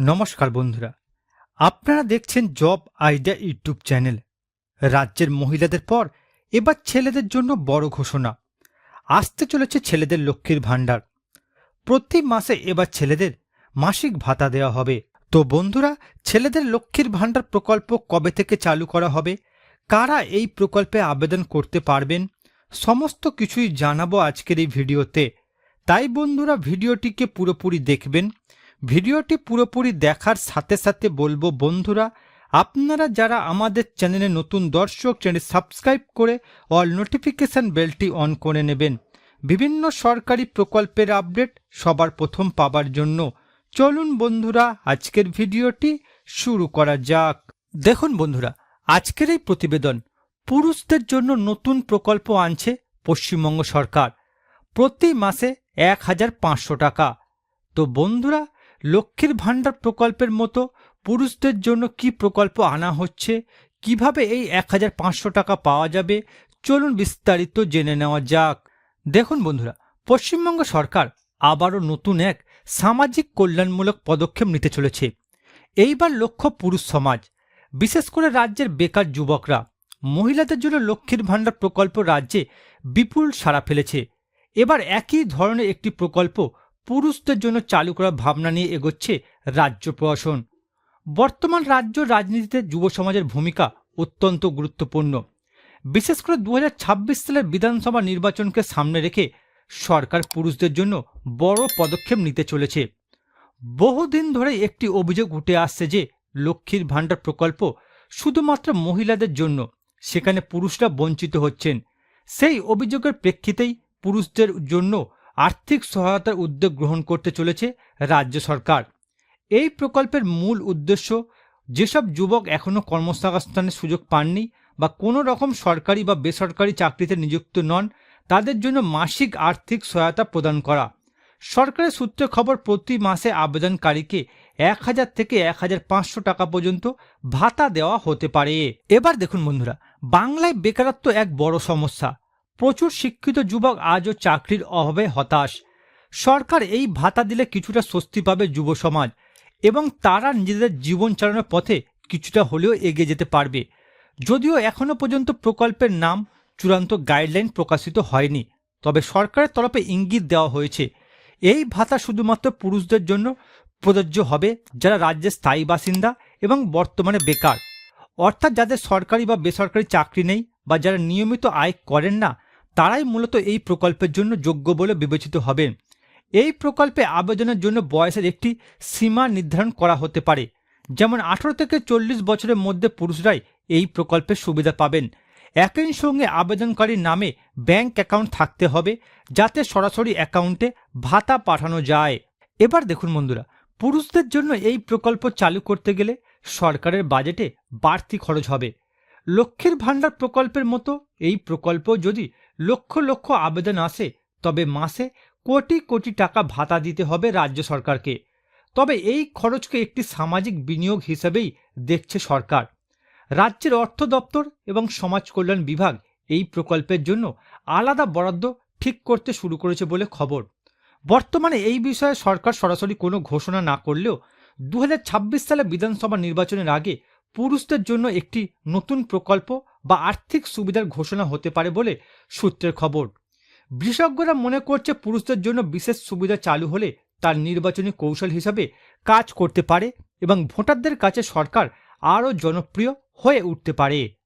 নমস্কার বন্ধুরা। আপনারা দেখছেন জব আইডিয়া ইউটিউব চ্যানেল। রাজ্যের মহিলাদের পর এবার ছেলেদের জন্য বড় ঘোষণা। আসতে চলেছে ছেলেদের লক্ষ্মীর ভাণ্ডার। প্রতি মাসে এবার ছেলেদের মাসিক ভাতা দেওয়া হবে। তো বন্ধুরা, ছেলেদের লক্ষ্মীর ভাণ্ডার প্রকল্প কবে থেকে চালু করা হবে? কারা এই প্রকল্পে আবেদন করতে পারবেন? সমস্ত কিছুই জানাব আজকের এই ভিডিওতে। তাই বন্ধুরা, ভিডিওটিকে পুরোপুরি দেখবেন। ভিডিওটি পুরোপুরি দেখার সাথে সাথে বলব, বন্ধুরা, আপনারা যারা আমাদের চ্যানেলে নতুন দর্শক চ্যানেল সাবস্ক্রাইব করে অল নোটিফিকেশন বেলটি অন করে নেবেন। বিভিন্ন সরকারি প্রকল্পের আপডেট সবার প্রথম পাবার জন্য। চলুন, বন্ধুরা, আজকের ভিডিওটি শুরু করা যাক। দেখুন, বন্ধুরা, আজকের এই প্রতিবেদন পুরুষদের জন্য নতুন প্রকল্প আনছে পশ্চিমবঙ্গ সরকার। প্রতি মাসে এক হাজার পাঁচশো টাকা। তো, বন্ধুরা লক্ষ্মীর ভাণ্ডার প্রকল্পের মতো পুরুষদের জন্য কি প্রকল্প আনা হচ্ছে? কীভাবে এই এক হাজার পাঁচশো টাকা পাওয়া যাবে? চলুন বিস্তারিত জেনে নেওয়া যাক। দেখুন বন্ধুরা, পশ্চিমবঙ্গ সরকার আবারও নতুন এক সামাজিক কল্যাণমূলক পদক্ষেপ নিতে চলেছে। এইবার লক্ষ্য পুরুষ সমাজ, বিশেষ করে রাজ্যের বেকার যুবকরা। মহিলাদের জন্য লক্ষ্মীর ভাণ্ডার প্রকল্প রাজ্যে বিপুল সাড়া ফেলেছে। এবার একই ধরনের একটি প্রকল্প পুরুষদের জন্য চালু করার ভাবনা নিয়ে এগোচ্ছে রাজ্য প্রশাসন। বর্তমান রাজ্য রাজনীতিতে যুব সমাজের ভূমিকা অত্যন্ত গুরুত্বপূর্ণ। বিশেষ করে দু হাজার ছাব্বিশ সালের বিধানসভা নির্বাচনকে সামনে রেখে সরকার পুরুষদের জন্য বড় পদক্ষেপ নিতে চলেছে। বহুদিন ধরে একটি অভিযোগ উঠে আসছে যে লক্ষ্মীর ভাণ্ডার প্রকল্প শুধুমাত্র মহিলাদের জন্য, সেখানে পুরুষরা বঞ্চিত হচ্ছেন। সেই অভিযোগের প্রেক্ষিতেই পুরুষদের জন্য আর্থিক সহায়তার উদ্যোগ গ্রহণ করতে চলেছে রাজ্য সরকার। এই প্রকল্পের মূল উদ্দেশ্য যেসব যুবক এখনও কর্মসংস্থানের সুযোগ পাননি বা কোনো রকম সরকারি বা বেসরকারি চাকরিতে নিযুক্ত নন, তাদের জন্য মাসিক আর্থিক সহায়তা প্রদান করা। সরকারের সূত্রে খবর, প্রতি মাসে আবেদনকারীকে এক হাজার থেকে এক হাজার পাঁচশো টাকা পর্যন্ত ভাতা দেওয়া হতে পারে। এবার দেখুন বন্ধুরা, বাংলায় বেকারত্ব এক বড় সমস্যা। প্রচুর শিক্ষিত যুবক আজও চাকরির অভাবে হতাশ। সরকার এই ভাতা দিলে কিছুটা স্বস্তি পাবে যুব সমাজ এবং তারা নিজেদের জীবন চালানোর পথে কিছুটা হলেও এগিয়ে যেতে পারবে। যদিও এখনও পর্যন্ত প্রকল্পের নাম চূড়ান্ত গাইডলাইন প্রকাশিত হয়নি, তবে সরকারের তরফে ইঙ্গিত দেওয়া হয়েছে। এই ভাতা শুধুমাত্র পুরুষদের জন্য প্রযোজ্য হবে যারা রাজ্যের স্থায়ী বাসিন্দা এবং বর্তমানে বেকার। অর্থাৎ যাদের সরকারি বা বেসরকারি চাকরি নেই বা যারা নিয়মিত আয় করেন না তারাই মূলত এই প্রকল্পের জন্য যোগ্য বলে বিবেচিত হবেন এই প্রকল্পে আবেদনের জন্য বয়সের একটি সীমা নির্ধারণ করা হতে পারে। যেমন আঠারো থেকে চল্লিশ বছরের মধ্যে পুরুষরাই এই প্রকল্পের সুবিধা পাবেন। একই সঙ্গে আবেদনকারীর নামে ব্যাংক অ্যাকাউন্ট থাকতে হবে, যাতে সরাসরি অ্যাকাউন্টে ভাতা পাঠানো যায়। এবার দেখুন বন্ধুরা, পুরুষদের জন্য এই প্রকল্প চালু করতে গেলে সরকারের বাজেটে বাড়তি খরচ হবে। লক্ষ্মীর ভাণ্ডার প্রকল্পের মতো এই প্রকল্প যদি লক্ষ লক্ষ আবেদন আসে, তবে মাসে কোটি কোটি টাকা ভাতা দিতে হবে রাজ্য সরকারকে। তবে এই খরচকে একটি সামাজিক বিনিয়োগ হিসেবেই দেখছে সরকার। রাজ্যের অর্থ দপ্তর এবং সমাজ কল্যাণ বিভাগ এই প্রকল্পের জন্য আলাদা বরাদ্দ ঠিক করতে শুরু করেছে বলে খবর। বর্তমানে এই বিষয়ে সরকার সরাসরি কোনো ঘোষণা না করলেও দু হাজার ছাব্বিশ সালে বিধানসভা নির্বাচনের আগে পুরুষদের জন্য একটি নতুন প্রকল্প বা আর্থিক সুবিধার ঘোষণা হতে পারে বলে সূত্রের খবর। বিশেষজ্ঞরা মনে করছে পুরুষদের জন্য বিশেষ সুবিধা চালু হলে তার নির্বাচনী কৌশল হিসাবে কাজ করতে পারে এবং ভোটারদের কাছে সরকার আরও জনপ্রিয় হয়ে উঠতে পারে।